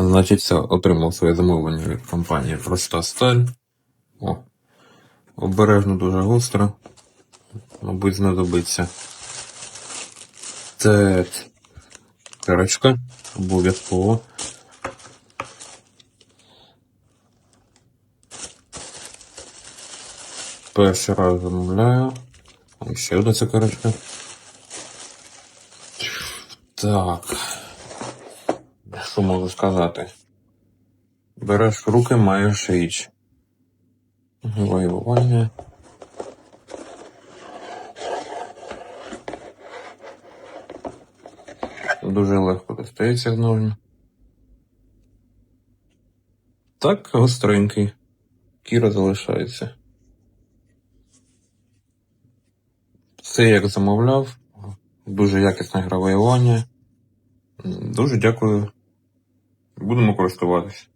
Значить, все, отримав своє замовлення від компанії Проста Сталь. О, обережно дуже гостро. Мабуть, знадобиться. Це керочка, обов'язково. Перший раз замовляю. Ще одна цукерочка. Так. Що можу сказати? Береш руки, маєш річ. Воювання. Дуже легко достається з ножні. Так, гостренький. Кіра залишається. Все як замовляв. Дуже якісне гравоювання. Дуже дякую. Будемо користуватися.